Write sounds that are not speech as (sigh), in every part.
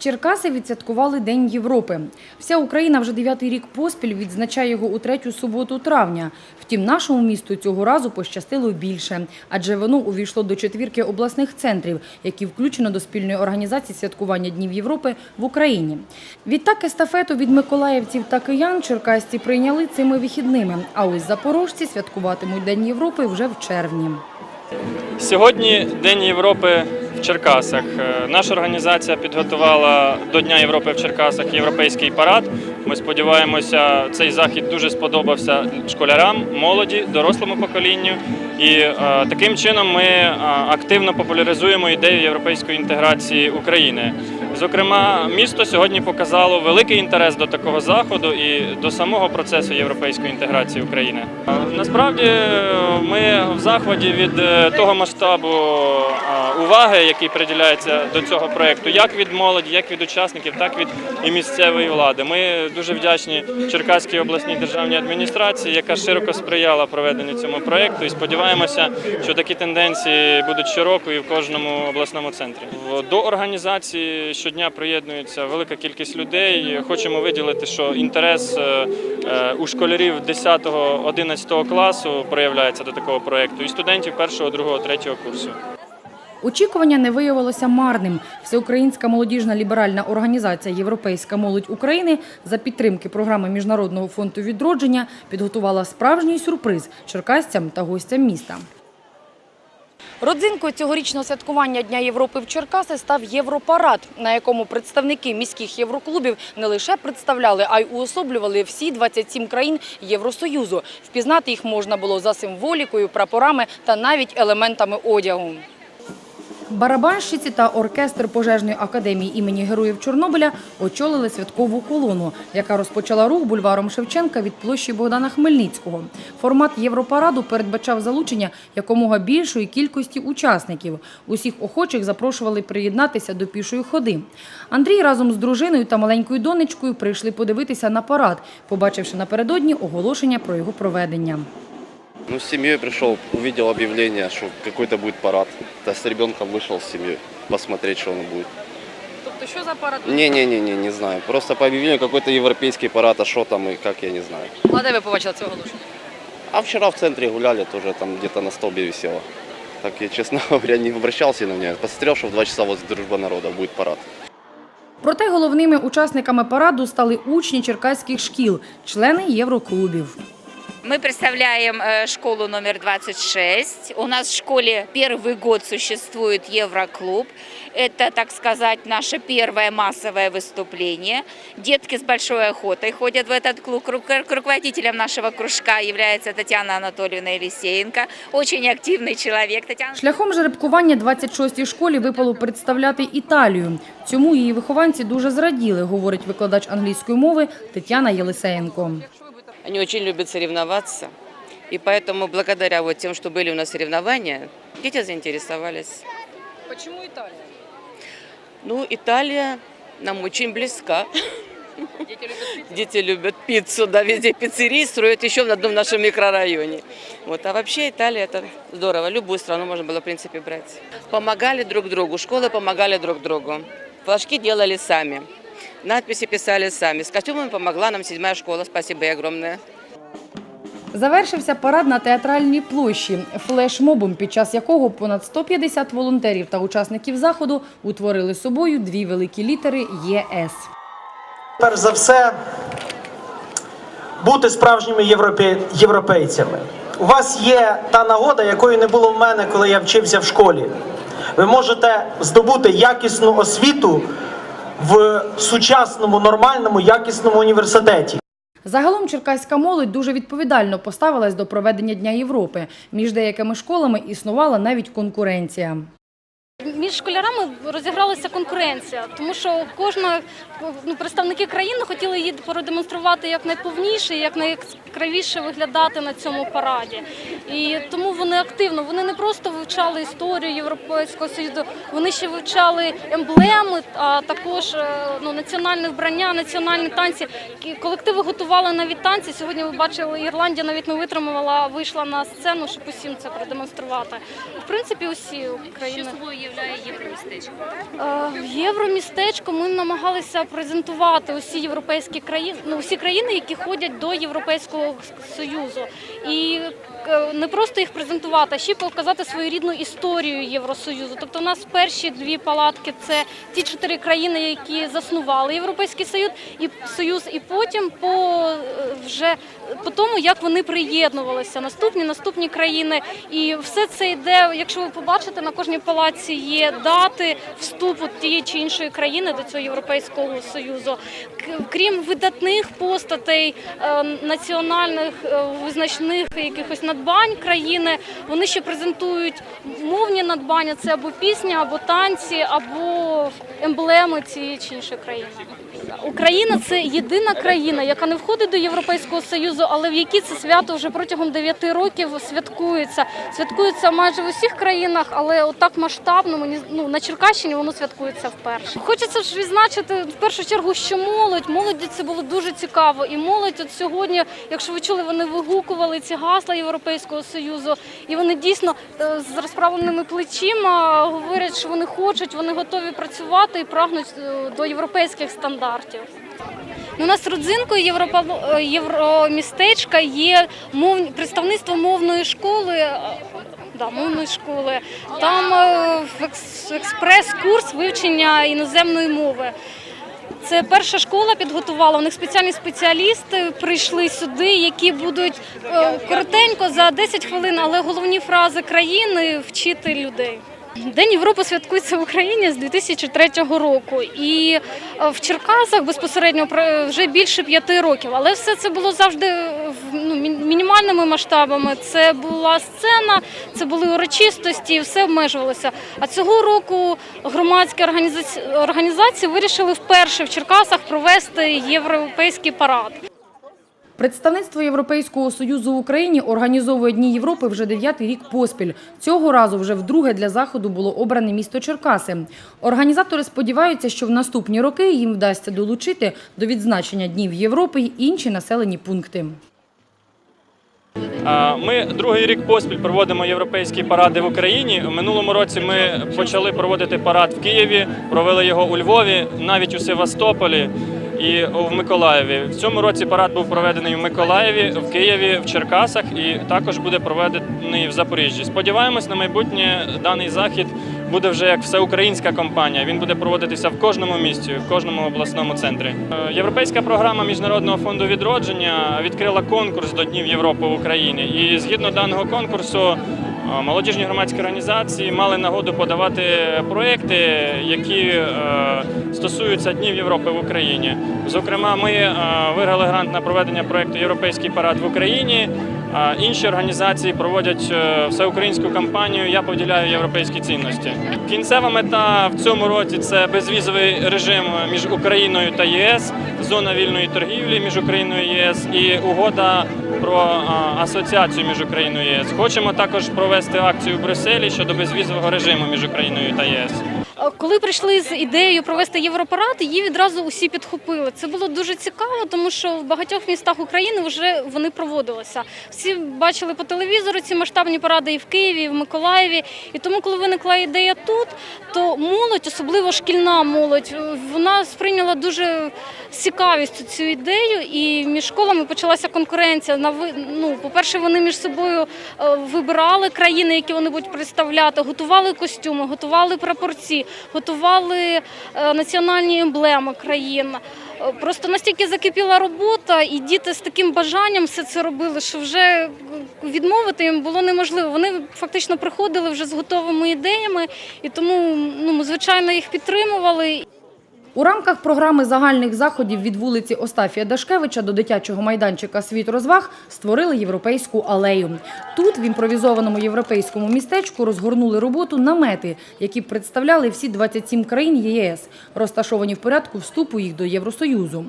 Черкаси відсвяткували День Європи. Вся Україна вже дев'ятий рік поспіль відзначає його у третю суботу травня. Втім, нашому місту цього разу пощастило більше, адже воно увійшло до четвірки обласних центрів, які включено до спільної організації святкування Днів Європи в Україні. Відтак естафету від миколаївців та киян черкасці прийняли цими вихідними. А ось запорожці святкуватимуть День Європи вже в червні. Сьогодні День Європи Черкасах. Е, Наша організація підготувала до Дня Європи в Черкасах європейський парад. Ми сподіваємося, цей захід дуже сподобався школярам, молоді, дорослому поколінню. І е, таким чином ми е, активно популяризуємо ідею європейської інтеграції України. Зокрема, місто сьогодні показало великий інтерес до такого заходу і до самого процесу європейської інтеграції України. Насправді ми в захваті від е, того масштабу уваги, який приділяється до цього проєкту, як від молоді, як від учасників, так від і місцевої влади. Ми дуже вдячні Черкаській обласній державній адміністрації, яка широко сприяла проведенню цьому проєкту. І сподіваємося, що такі тенденції будуть щороку і в кожному обласному центрі. До організації щодня приєднується велика кількість людей. Хочемо виділити, що інтерес е, е, у школярів 10-11 класу проявляється до такого проєкту, і студентів 1, 2, 3 курсу. Очікування не виявилося марним. Всеукраїнська молодіжна ліберальна організація Європейська молодь України за підтримки програми Міжнародного фонду відродження підготувала справжній сюрприз черкасцям та гостям міста. Родзинкою цьогорічного святкування Дня Європи в Черкаси став Європарад, на якому представники міських євроклубів не лише представляли, а й уособлювали всі 27 країн Євросоюзу. Впізнати їх можна було за символікою, прапорами та навіть елементами одягу. Барабанщиці та оркестр пожежної академії імені Героїв Чорнобиля очолили святкову колону, яка розпочала рух бульваром Шевченка від площі Богдана Хмельницького. Формат Європараду передбачав залучення якомога більшої кількості учасників. Усіх охочих запрошували приєднатися до пішої ходи. Андрій разом з дружиною та маленькою донечкою прийшли подивитися на парад, побачивши напередодні оголошення про його проведення. Ну, с семьей пришел, увидел объявление, что какой-то будет парад. То с ребенком вышел с семьей посмотреть, что он будет. Тобто, що за парад? Не-не-не, не знаю. Просто по объявлению какой-то европейский парад, а что там и как, я не знаю. А де ви побачили це оголошення? А вчера в центре гуляли, тоже там где-то на столбе висело. Так я, честно (laughs) говоря, не обращался на меня. Посмотрел, что в 2 часа возле Дружба народа будет парад. Проте головними учасниками параду стали учні черкаських шкіл, члени євроклубів. Мы представляем э, школу номер 26. У нас в школе первый год существует Евроклуб. Это, так сказать, наше первое массовое выступление. Детки с большой охотой ходят в этот клуб. Ру- Руководителем нашего кружка является Татьяна Анатольевна Елисеенко. Очень активный человек. Татьяна Шляхом жеребкування 26-й школі випало представляти Італію. Цьому її вихованці дуже зраділи, говорить викладач англійської мови Тетяна Єлисеєнко. Они очень любят соревноваться. И поэтому благодаря вот тем, что были у нас соревнования, дети заинтересовались. Чому Італія? Ну, Италия нам очень близка. Дети любят пиццу, да, везде пиццерии строят еще в одном нашем микрорайоне. Вот, а вообще Италия это здорово. Любую страну можно было, в принципе, брать. Помогали друг другу, школы помогали друг другу. Флажки делали сами, надписи писали сами. С костюмами помогла нам седьмая школа, спасибо ей огромное. Завершився парад на театральній площі флешмобом, під час якого понад 150 волонтерів та учасників заходу утворили собою дві великі літери ЄС. перш за все, бути справжніми європе- європейцями. У вас є та нагода, якої не було в мене, коли я вчився в школі. Ви можете здобути якісну освіту в сучасному, нормальному, якісному університеті. Загалом черкаська молодь дуже відповідально поставилась до проведення Дня Європи. Між деякими школами існувала навіть конкуренція. Між школярами розігралася конкуренція, тому що кожна ну, представники країни хотіли її продемонструвати як найповніше, як найяскравіше виглядати на цьому параді. І тому вони активно вони не просто вивчали історію Європейського Союзу, вони ще вивчали емблеми, а також е, ну, національне вбрання, національні танці. Колективи готували навіть танці. Сьогодні ви бачили, Ірландія навіть не витримувала, вийшла на сцену, щоб усім це продемонструвати. В принципі, усі країни. Уявляє євромістечко? Е, В євромістечку ми намагалися презентувати усі європейські країни, ну усі країни, які ходять до Європейського Союзу, і не просто їх презентувати, а ще показати свою рідну історію Євросоюзу. Тобто, у нас перші дві палатки це ті чотири країни, які заснували Європейський Союз, і Союз, і потім по е, вже по тому, як вони приєднувалися, наступні наступні країни, і все це йде. Якщо ви побачите, на кожній палаці є дати вступу тієї чи іншої країни до цього європейського союзу. Крім видатних постатей е, національних е, визначних якихось надбань країни, вони ще презентують мовні надбання. Це або пісня, або танці, або емблеми цієї чи іншої країни. Україна це єдина країна, яка не входить до Європейського союзу, але в якій це свято вже протягом 9 років святкується. Святкується майже в усіх країнах, але отак масштабно мені ну на Черкащині воно святкується вперше. Хочеться ж відзначити в першу чергу, що молодь молоді це було дуже цікаво. І молодь от сьогодні, якщо ви чули, вони вигукували ці гасла Європейського союзу, і вони дійсно е, з розправленими плечима говорять, що вони хочуть, вони готові працювати і прагнуть е, до європейських стандартів. Ну, У нас родзинкою Європа євромістечка є мов... представництво мовної школи. е, Да, мовної школи. Там е, експрес-курс вивчення іноземної мови. Це перша школа підготувала. У них спеціальні спеціалісти прийшли сюди, які будуть е, коротенько за 10 хвилин, але головні фрази країни вчити людей. День Європи святкується в Україні з 2003 року, і е, в Черкасах безпосередньо вже більше п'яти років. Але все це було завжди ну, мінімальними масштабами. Це була сцена, це були урочистості, все обмежувалося. А цього року громадські організації, організації вирішили вперше в Черкасах провести європейський парад. Представництво Європейського союзу в Україні організовує Дні Європи вже дев'ятий рік поспіль. Цього разу вже вдруге для заходу було обране місто Черкаси. Організатори сподіваються, що в наступні роки їм вдасться долучити до відзначення Днів Європи й інші населені пункти. Ми другий рік поспіль проводимо європейські паради в Україні. У минулому році ми почали проводити парад в Києві, провели його у Львові, навіть у Севастополі і в Миколаєві. В цьому році парад був проведений в Миколаєві, в Києві, в Черкасах і також буде проведений в Запоріжжі. Сподіваємось, на майбутнє даний захід буде вже як всеукраїнська кампанія. Він буде проводитися в кожному місті, в кожному обласному центрі. Е, Європейська програма Міжнародного фонду відродження відкрила конкурс до Днів Європи в Україні. І згідно даного конкурсу е, молодіжні громадські організації мали нагоду подавати проекти, які е, стосуються Днів Європи в Україні. Зокрема, ми виграли грант на проведення проекту Європейський парад в Україні. Інші організації проводять е, всеукраїнську кампанію Я поділяю європейські цінності. Кінцева мета в цьому році це безвізовий режим між Україною та ЄС, зона вільної торгівлі між Україною і ЄС і угода про асоціацію між Україною і ЄС. Хочемо також провести акцію в Брюсселі щодо безвізового режиму між Україною та ЄС. Коли прийшли з ідеєю провести європарад, її відразу усі підхопили. Це було дуже цікаво, тому що в багатьох містах України вже вони проводилися. Всі бачили по телевізору ці масштабні паради і в Києві, і в Миколаєві. І тому, коли виникла ідея тут, то молодь, особливо шкільна молодь, вона сприйняла дуже цікавістю цю ідею, і між школами почалася конкуренція. На ну, по-перше, вони між собою е, вибирали країни, які вони будуть представляти, готували костюми, готували прапорці, готували е, національні емблеми країн. Е, Просто настільки закипіла робота, і діти з таким бажанням все це робили, що вже е, відмовити їм було неможливо. Вони фактично приходили вже з готовими ідеями, і тому ну, ми, звичайно їх підтримували. У рамках програми загальних заходів від вулиці Остафія Дашкевича до дитячого майданчика «Світ розваг» створили європейську алею. Тут, в імпровізованому європейському містечку, розгорнули роботу намети, які представляли всі 27 країн єС, розташовані в порядку вступу їх до Євросоюзу.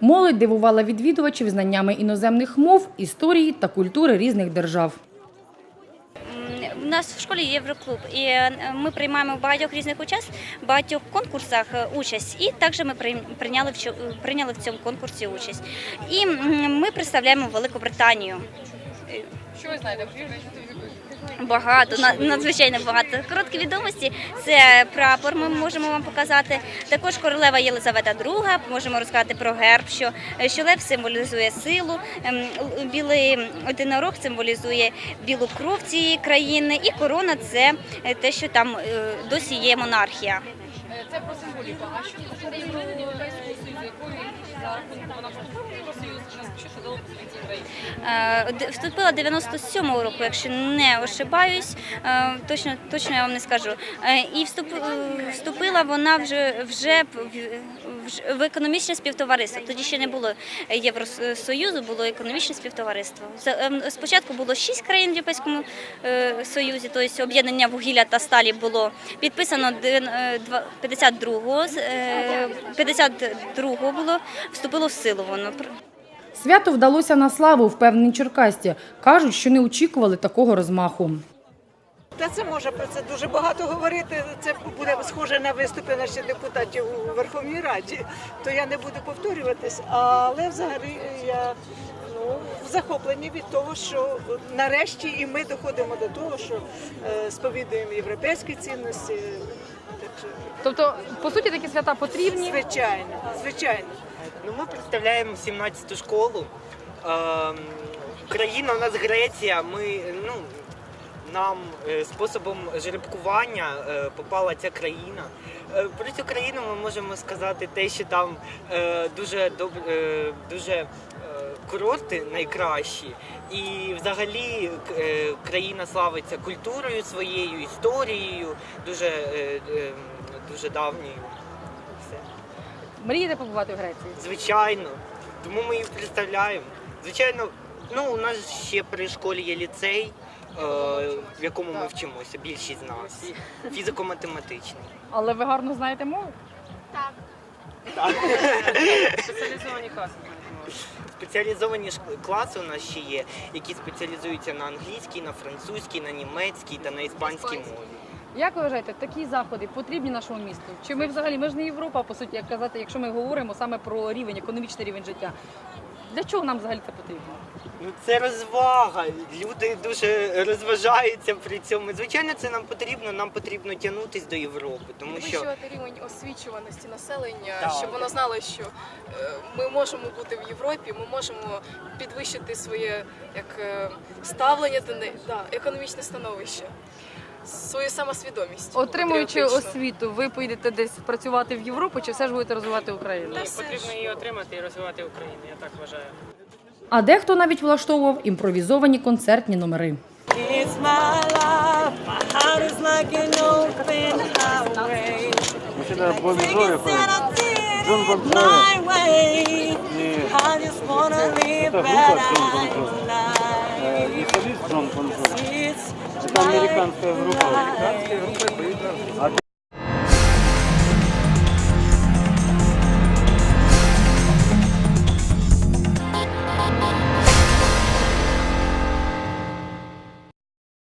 Молодь дивувала відвідувачів знаннями іноземних мов, історії та культури різних держав. Нас в школі Євроклуб, і е, ми приймаємо в багатьох різних учас, багатьох конкурсах е, участь. І також ми прийняли в прийняли в цьому конкурсі участь. І ми представляємо Великобританію. Що ви знаєте? Багато, на- надзвичайно багато. Короткі відомості це прапор. Ми можемо вам показати. Також королева Єлизавета II, Можемо розказати про герб, що, що лев символізує силу. ем, Білий одинорог символізує білу кров цієї країни. І корона це е, те, що там е, досі є монархія. Це про символіку. А що Європейського Союзу, якою за рахунок вона вступила в Євросоюз, що дало? Е, д- Вступила 97-го року, якщо не ошибаюсь, е, точно, точно я вам не скажу. Е, І вступ, е, вступила вона вже, вже в- економічне співтовариство. Тоді ще не було Євросоюзу, було економічне співтовариство. Ем, Спочатку було шість країн в Європейському е, Союзі, тобто об'єднання вугілля та сталі було підписано дев'ян- е, 52-го, з- е, 52-го було, вступило в силу воно. Свято вдалося на славу, впевнені черкасті. Кажуть, що не очікували такого розмаху. Та це може про це дуже багато говорити. Це буде схоже на виступи наших депутатів у Верховній Раді. То я не буду повторюватись, але взагалі я ну, в захопленні від того, що нарешті і ми доходимо до того, що е, сповідуємо європейські цінності. Тобто, по суті, такі свята потрібні. звичайно, звичайно. Ну, ми представляємо 17-ту школу. Ем, країна у нас Греція. Ми ну нам е, способом жеребкування е, попала ця країна. Е, Про цю країну ми можемо сказати те, що там е, дуже добре, е, е, курорти найкращі, і взагалі е, країна славиться культурою своєю, історією, дуже, е, е, дуже давньою. Все. Мрієте побувати в Греції? Звичайно, тому ми їх представляємо. Звичайно, ну у нас ще при школі є ліцей, е, в якому ми вчимося, більшість з нас. Фізико-математичний. Але ви гарно знаєте мову? Так. Спеціалізовані класи. Спеціалізовані класи у нас ще є, які спеціалізуються на англійській, на французькій, на німецькій та на іспанській мові. Як ви вважаєте, такі заходи потрібні нашому місту? Чи ми взагалі ми ж не Європа, по суті, як казати, якщо ми говоримо саме про рівень, економічний рівень життя? Для чого нам взагалі це потрібно? Ну це розвага. Люди дуже розважаються при цьому. Звичайно, це нам потрібно. Нам потрібно тягнутись до Європи, тому що підвищувати рівень освічуваності населення, Так. щоб воно знало, що е, ми можемо бути в Європі, ми можемо підвищити своє як е, ставлення до неї, да, економічне становище, свою самосвідомість. Отримуючи патріотичну. освіту, ви поїдете десь працювати в Європу, чи все ж будете розвивати Україну? Та все ж. Потрібно її отримати і розвивати Україну, я так вважаю. А дехто навіть влаштовував імпровізовані концертні номери. Это американская группа.